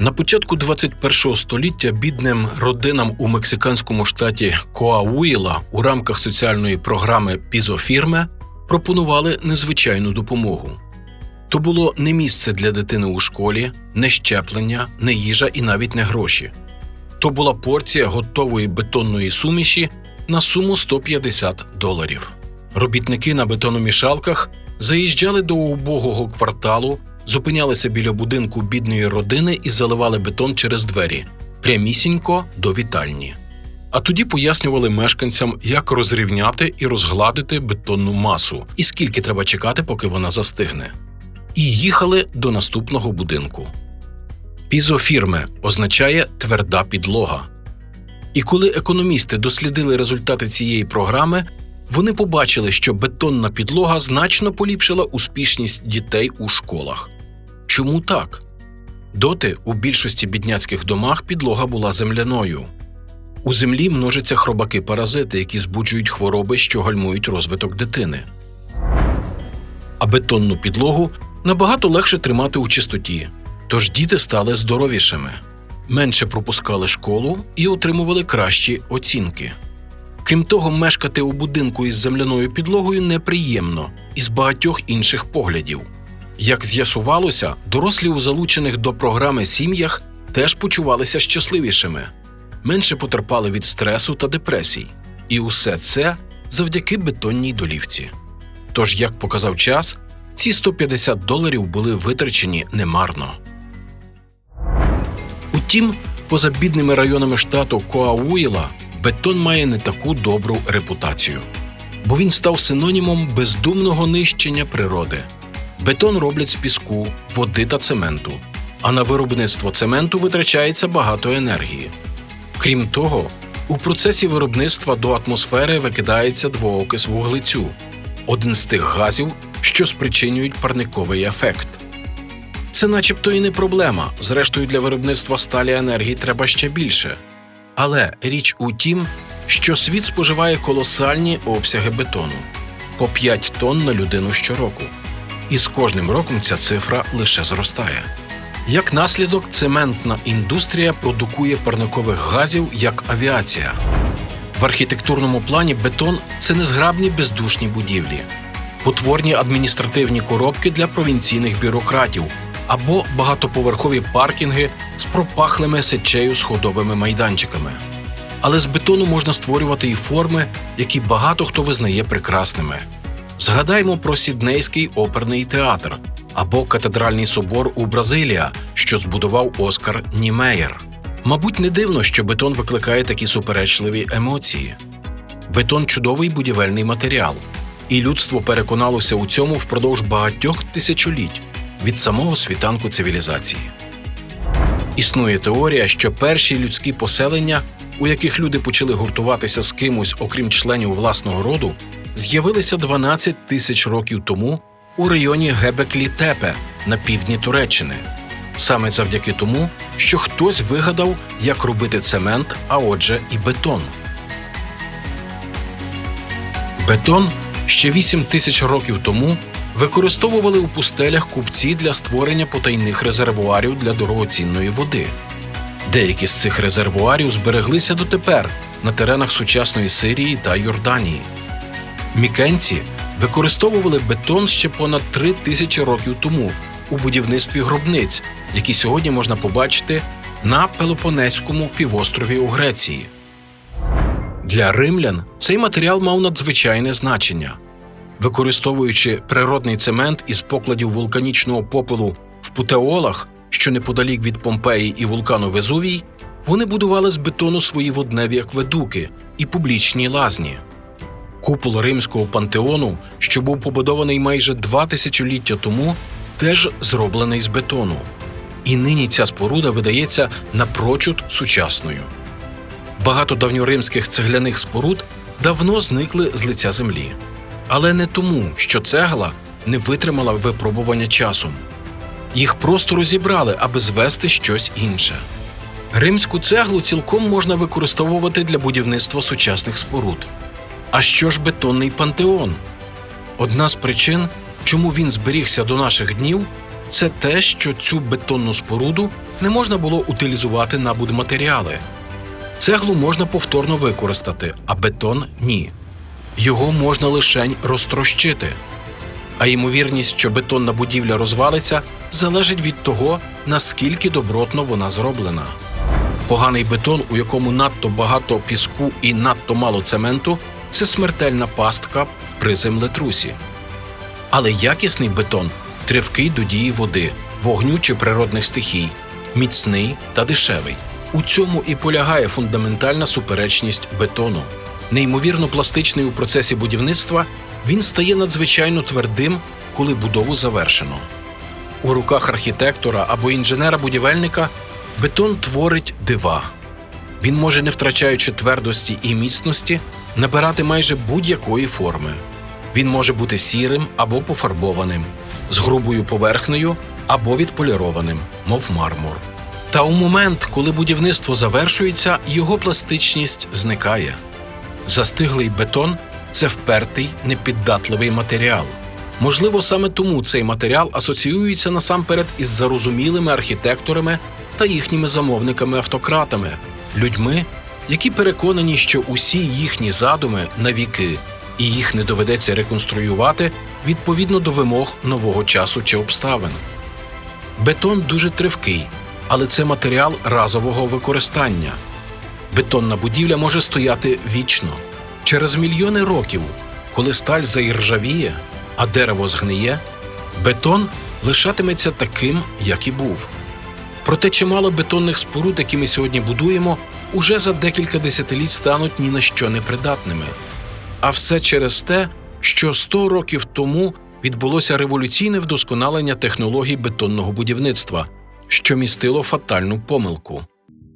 На початку 21-го століття бідним родинам у мексиканському штаті Коауїла у рамках соціальної програми Пізофірме пропонували незвичайну допомогу. То було не місце для дитини у школі, не щеплення, не їжа і навіть не гроші. То була порція готової бетонної суміші на суму 150 доларів. Робітники на бетономішалках заїжджали до убогого кварталу, зупинялися біля будинку бідної родини і заливали бетон через двері прямісінько до вітальні. А тоді пояснювали мешканцям, як розрівняти і розгладити бетонну масу, і скільки треба чекати, поки вона застигне. І їхали до наступного будинку. Пізофірме означає тверда підлога. І коли економісти дослідили результати цієї програми, вони побачили, що бетонна підлога значно поліпшила успішність дітей у школах. Чому так? Доти у більшості бідняцьких домах підлога була земляною. У землі множаться хробаки-паразити, які збуджують хвороби, що гальмують розвиток дитини. А бетонну підлогу набагато легше тримати у чистоті, тож діти стали здоровішими, менше пропускали школу і отримували кращі оцінки. Крім того, мешкати у будинку із земляною підлогою неприємно із багатьох інших поглядів. Як з'ясувалося, дорослі у залучених до програми сім'ях теж почувалися щасливішими, менше потерпали від стресу та депресій. І усе це завдяки бетонній долівці. Тож, як показав час, ці 150 доларів були витрачені немарно. Утім, поза бідними районами штату Коауїла бетон має не таку добру репутацію, бо він став синонімом бездумного нищення природи. Бетон роблять з піску, води та цементу, а на виробництво цементу витрачається багато енергії. Крім того, у процесі виробництва до атмосфери викидається двоокис вуглецю один з тих газів, що спричинюють парниковий ефект. Це начебто і не проблема. Зрештою, для виробництва сталі енергії треба ще більше. Але річ у тім, що світ споживає колосальні обсяги бетону по 5 тонн на людину щороку. І з кожним роком ця цифра лише зростає. Як наслідок, цементна індустрія продукує парникових газів як авіація. В архітектурному плані бетон це незграбні бездушні будівлі, потворні адміністративні коробки для провінційних бюрократів або багатоповерхові паркінги з пропахлими сечею сходовими майданчиками. Але з бетону можна створювати і форми, які багато хто визнає прекрасними. Згадаймо про Сіднейський оперний театр або катедральний собор у Бразилія, що збудував Оскар Німеєр. Мабуть, не дивно, що бетон викликає такі суперечливі емоції. Бетон чудовий будівельний матеріал, і людство переконалося у цьому впродовж багатьох тисячоліть від самого світанку цивілізації. Існує теорія, що перші людські поселення, у яких люди почали гуртуватися з кимось, окрім членів власного роду, з'явилися 12 тисяч років тому у районі Гебеклі-Тепе на півдні Туреччини. Саме завдяки тому, що хтось вигадав, як робити цемент, а отже, і бетон. Бетон ще 8 тисяч років тому використовували у пустелях купці для створення потайних резервуарів для дорогоцінної води. Деякі з цих резервуарів збереглися дотепер на теренах сучасної Сирії та Йорданії. Мікенці використовували бетон ще понад три тисячі років тому у будівництві гробниць, які сьогодні можна побачити на Пелопонеському півострові у Греції. Для римлян цей матеріал мав надзвичайне значення. Використовуючи природний цемент із покладів вулканічного попелу в Путеолах, що неподалік від Помпеї і вулкану Везувій, вони будували з бетону свої водневі акведуки і публічні лазні. Купол римського пантеону, що був побудований майже два тисячоліття тому, теж зроблений з бетону. І нині ця споруда видається напрочуд сучасною. Багато давньоримських цегляних споруд давно зникли з лиця землі. Але не тому, що цегла не витримала випробування часом. Їх просто розібрали, аби звести щось інше. Римську цеглу цілком можна використовувати для будівництва сучасних споруд. А що ж бетонний пантеон? Одна з причин, чому він зберігся до наших днів, це те, що цю бетонну споруду не можна було утилізувати на будматеріали. Цеглу можна повторно використати, а бетон ні. Його можна лише розтрощити. А ймовірність, що бетонна будівля розвалиться, залежить від того, наскільки добротно вона зроблена. Поганий бетон, у якому надто багато піску і надто мало цементу, це смертельна пастка при землетрусі. Але якісний бетон тривкий до дії води, вогню чи природних стихій, міцний та дешевий. У цьому і полягає фундаментальна суперечність бетону. Неймовірно пластичний у процесі будівництва, він стає надзвичайно твердим, коли будову завершено. У руках архітектора або інженера-будівельника бетон творить дива. Він може, не втрачаючи твердості і міцності, набирати майже будь-якої форми. Він може бути сірим або пофарбованим, з грубою поверхнею або відполірованим, мов мармур. Та у момент, коли будівництво завершується, його пластичність зникає. Застиглий бетон це впертий, непіддатливий матеріал. Можливо, саме тому цей матеріал асоціюється насамперед із зарозумілими архітекторами та їхніми замовниками-автократами, людьми, які переконані, що усі їхні задуми навіки, і їх не доведеться реконструювати відповідно до вимог нового часу чи обставин. Бетон дуже тривкий, але це матеріал разового використання. Бетонна будівля може стояти вічно. Через мільйони років, коли сталь заіржавіє, а дерево згниє, бетон лишатиметься таким, як і був. Проте чимало бетонних споруд, які ми сьогодні будуємо, уже за декілька десятиліть стануть ні на що непридатними. А все через те, що 100 років тому відбулося революційне вдосконалення технологій бетонного будівництва, що містило фатальну помилку.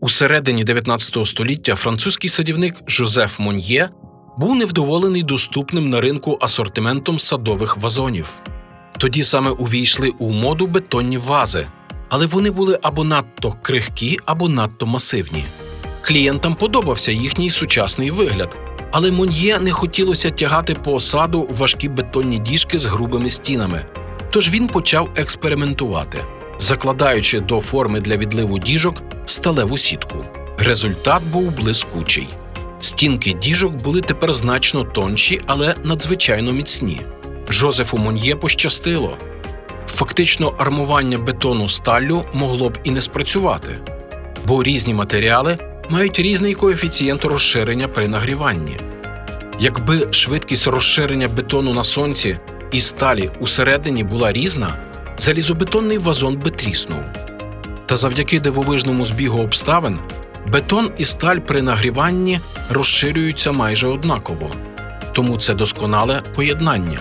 У середині 19 століття французький садівник Жозеф Мон'є був невдоволений доступним на ринку асортиментом садових вазонів. Тоді саме увійшли у моду бетонні вази, але вони були або надто крихкі, або надто масивні. Клієнтам подобався їхній сучасний вигляд, але Мон'є не хотілося тягати по осаду важкі бетонні діжки з грубими стінами, тож він почав експериментувати, закладаючи до форми для відливу діжок сталеву сітку. Результат був блискучий. Стінки діжок були тепер значно тонші, але надзвичайно міцні. Жозефу Мон'є пощастило. Фактично, армування бетону сталлю могло б і не спрацювати, бо різні матеріали мають різний коефіцієнт розширення при нагріванні. Якби швидкість розширення бетону на сонці і сталі усередині була різна, залізобетонний вазон би тріснув. Та завдяки дивовижному збігу обставин бетон і сталь при нагріванні розширюються майже однаково, тому це досконале поєднання.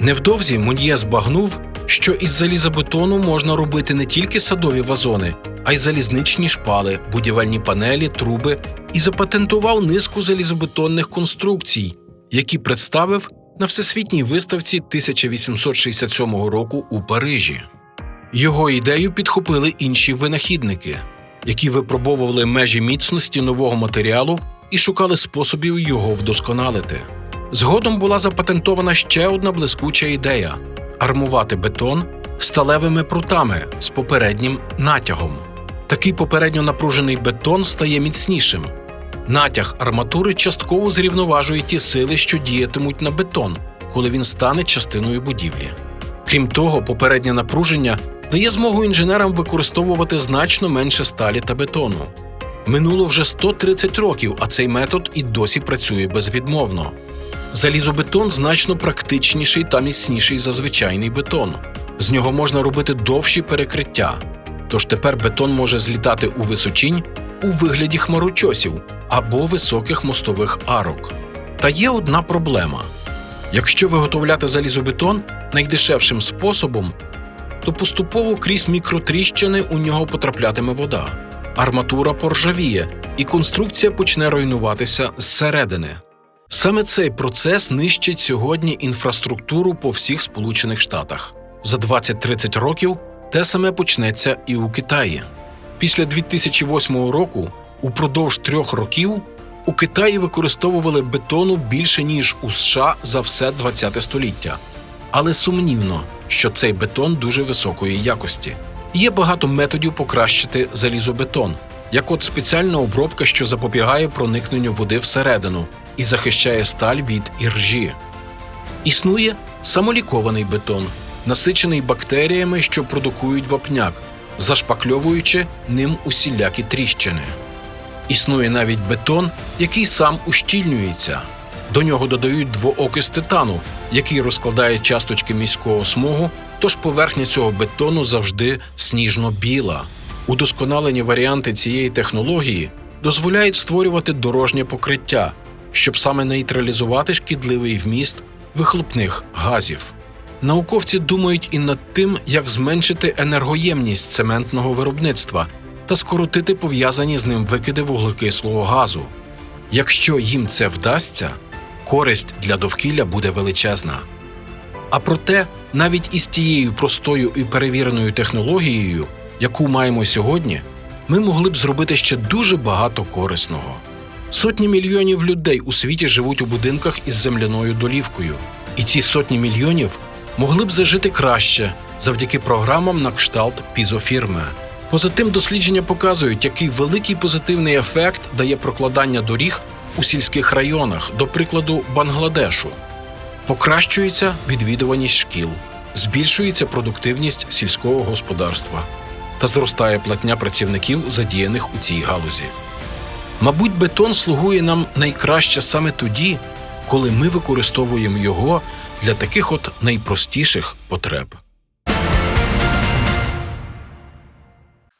Невдовзі Мон'є збагнув, що із залізобетону можна робити не тільки садові вазони, а й залізничні шпали, будівельні панелі, труби і запатентував низку залізобетонних конструкцій, які представив на всесвітній виставці 1867 року у Парижі. Його ідею підхопили інші винахідники, які випробовували межі міцності нового матеріалу і шукали способів його вдосконалити. Згодом була запатентована ще одна блискуча ідея армувати бетон сталевими прутами з попереднім натягом. Такий попередньо напружений бетон стає міцнішим. Натяг арматури частково зрівноважує ті сили, що діятимуть на бетон, коли він стане частиною будівлі. Крім того, попереднє напруження дає змогу інженерам використовувати значно менше сталі та бетону. Минуло вже 130 років, а цей метод і досі працює безвідмовно. Залізобетон значно практичніший та міцніший за звичайний бетон. З нього можна робити довші перекриття. Тож тепер бетон може злітати у височінь у вигляді хмарочосів або високих мостових арок. Та є одна проблема: якщо виготовляти залізобетон найдешевшим способом, то поступово крізь мікротріщини у нього потраплятиме вода. Арматура поржавіє, і конструкція почне руйнуватися зсередини. Саме цей процес нищить сьогодні інфраструктуру по всіх Сполучених Штатах. За 20-30 років те саме почнеться і у Китаї. Після 2008 року, упродовж трьох років, у Китаї використовували бетону більше ніж у США за все ХХ століття. Але сумнівно, що цей бетон дуже високої якості. Є багато методів покращити залізобетон, як от спеціальна обробка, що запобігає проникненню води всередину і захищає сталь від іржі. Існує самолікований бетон, насичений бактеріями, що продукують вапняк, зашпакльовуючи ним усілякі тріщини. Існує навіть бетон, який сам ущільнюється. До нього додають двоокис титану, який розкладає часточки міського смогу, тож поверхня цього бетону завжди сніжно-біла. Удосконалені варіанти цієї технології дозволяють створювати дорожнє покриття, щоб саме нейтралізувати шкідливий вміст вихлопних газів. Науковці думають і над тим, як зменшити енергоємність цементного виробництва та скоротити пов'язані з ним викиди вуглекислого газу. Якщо їм це вдасться, користь для довкілля буде величезна. А проте, навіть із тією простою і перевіреною технологією, яку маємо сьогодні, ми могли б зробити ще дуже багато корисного. Сотні мільйонів людей у світі живуть у будинках із земляною долівкою, і ці сотні мільйонів могли б зажити краще завдяки програмам на кшталт пізофірми. Поза тим, дослідження показують, який великий позитивний ефект дає прокладання доріг у сільських районах, до прикладу, Бангладешу. Покращується відвідуваність шкіл, збільшується продуктивність сільського господарства та зростає платня працівників, задіяних у цій галузі. Мабуть, бетон слугує нам найкраще саме тоді, коли ми використовуємо його для таких от найпростіших потреб.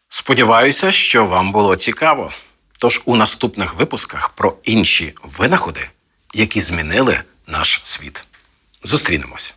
Сподіваюся, що вам було цікаво. Тож у наступних випусках про інші винаходи, які змінили наш світ. Зустрінемось.